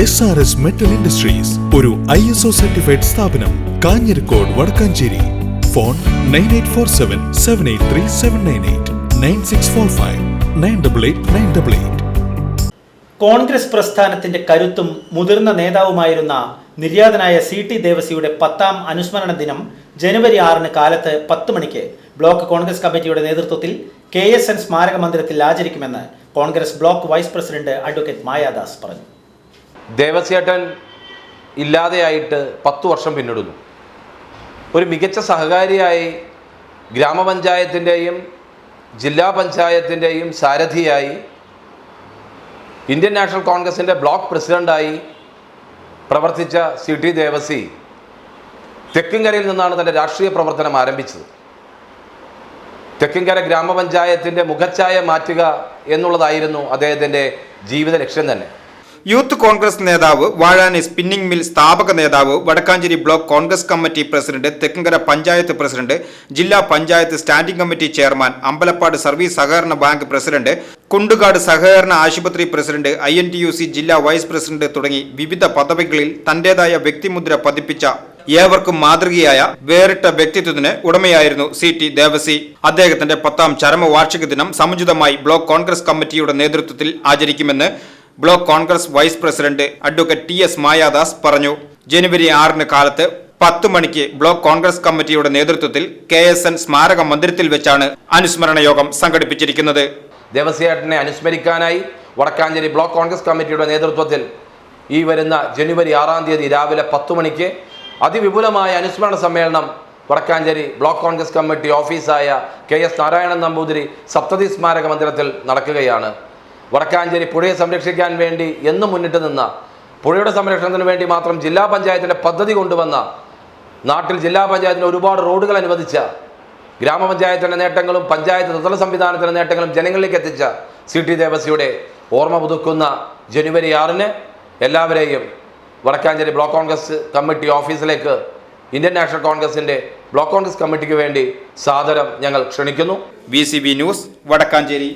S R S metal industries ഒരു I S O certified സ്ഥാപനം Kanjirakode Wadakkanchery. Phone nine eight four seven seven eight three seven nine eight nine six four five nine double eight nine double eight Congress പ്രസ്ഥാനത്തിന്റെ കരുത്തും മുതിർന്ന നേതാവുമായിരുന്ന നിര്യാതനായ C T ദേവസിയുടെ പത്താം അനുസ്മരണ ദിനം ജനുവരി ആറിന് കാലത്ത് പത്ത് മണിക്ക് ബ്ലോക്ക് കോൺഗ്രസ് കമ്മിറ്റിയുടെ നേതൃത്വത്തിൽ കെ എസ് എൻ സ്മാരക മന്ദിരത്തിൽ ആചരിക്കുമെന്ന് Congress block vice president advocate Mayadas പറഞ്ഞു. ദേവസ്യേട്ടൻ ഇല്ലാതെയായിട്ട് പത്തു വർഷം പിന്നിടുന്നു. ഒരു മികച്ച സഹകാരിയായി ഗ്രാമപഞ്ചായത്തിന്റെയും ജില്ലാ പഞ്ചായത്തിന്റെയും സാരഥിയായി ഇന്ത്യൻ നാഷണൽ കോൺഗ്രസിന്റെ ബ്ലോക്ക് പ്രസിഡന്റായി പ്രവർത്തിച്ച സി ടി ദേവസി തെക്കിങ്കരയിൽ നിന്നാണ് തന്റെ രാഷ്ട്രീയ പ്രവർത്തനം ആരംഭിച്ചത്. തെക്കിങ്കര ഗ്രാമപഞ്ചായത്തിന്റെ മുഖച്ഛായ മാറ്റുക എന്നുള്ളതായിരുന്നു അദ്ദേഹത്തിന്റെ ജീവിത ലക്ഷ്യം തന്നെ. യൂത്ത് കോൺഗ്രസ് നേതാവ് വാഴാനി സ്പിന്നിംഗ് മിൽ സ്ഥാപക നേതാവ് Wadakkanchery block Congress committee president Thekkankara panchayat president ജില്ലാ panchayat standing committee chairman Ambalappad service സഹകരണ ബാങ്ക് പ്രസിഡന്റ് കുണ്ടുകാട് സഹകരണ ആശുപത്രി president I N T U C ജില്ലാ വൈസ് പ്രസിഡന്റ് തുടങ്ങി വിവിധ പദവികളിൽ തന്റേതായ വ്യക്തിമുദ്ര പതിപ്പിച്ച ഏവർക്കും മാതൃകയായ വേറിട്ട വ്യക്തിത്വത്തിന് ഉടമയായിരുന്നു സി ടി ദേവസി. അദ്ദേഹത്തിന്റെ പത്താം ചരമവാർഷിക ദിനം സമുചിതമായി ബ്ലോക്ക് കോൺഗ്രസ് കമ്മിറ്റിയുടെ നേതൃത്വത്തിൽ ആചരിക്കുമെന്ന് block Congress vice president advocate T S Mayadas പറഞ്ഞു. ജനുവരി ആറിന് കാലത്ത് പത്ത് മണിക്ക് ബ്ലോക്ക് കോൺഗ്രസ് കമ്മിറ്റിയുടെ നേതൃത്വത്തിൽ കെ എസ് എൻ സ്മാരക മന്ദിരത്തിൽ വെച്ചാണ് അനുസ്മരണ യോഗം സംഘടിപ്പിച്ചിരിക്കുന്നത്. ദേവസ്യേട്ടനെ അനുസ്മരിക്കാനായി വടക്കാഞ്ചേരി ബ്ലോക്ക് കോൺഗ്രസ് കമ്മിറ്റിയുടെ നേതൃത്വത്തിൽ ഈ വരുന്ന ജനുവരി ആറാം തീയതി രാവിലെ പത്ത് മണിക്ക് അതിവിപുലമായ അനുസ്മരണ സമ്മേളനം വടക്കാഞ്ചേരി ബ്ലോക്ക് കോൺഗ്രസ് കമ്മിറ്റി ഓഫീസായ കെ എസ് നാരായണൻ നമ്പൂതിരി സപ്തതി സ്മാരക മന്ദിരത്തിൽ നടക്കുകയാണ്. വടക്കാഞ്ചേരി പുഴയെ സംരക്ഷിക്കാൻ വേണ്ടി എന്നും മുന്നിട്ട് നിന്ന പുഴയുടെ സംരക്ഷണത്തിന് വേണ്ടി മാത്രം ജില്ലാ പഞ്ചായത്തിന്റെ പദ്ധതി കൊണ്ടുവന്ന നാട്ടിൽ ജില്ലാ പഞ്ചായത്തിന് ഒരുപാട് റോഡുകൾ അനുവദിച്ച ഗ്രാമപഞ്ചായത്തിന്റെ നേട്ടങ്ങളും പഞ്ചായത്ത് ത്രിതല സംവിധാനത്തിന്റെ നേട്ടങ്ങളും ജനങ്ങളിലേക്ക് എത്തിച്ച സി ടി ദേവസിയുടെ ഓർമ്മ പുതുക്കുന്ന ജനുവരി ആറിന് എല്ലാവരെയും വടക്കാഞ്ചേരി ബ്ലോക്ക് കോൺഗ്രസ് കമ്മിറ്റി ഓഫീസിലേക്ക് ഇന്ത്യൻ നാഷണൽ കോൺഗ്രസിന്റെ ബ്ലോക്ക് കോൺഗ്രസ് കമ്മിറ്റിക്ക് വേണ്ടി സാദരം ഞങ്ങൾ ക്ഷണിക്കുന്നു. V news Wadakkanchery.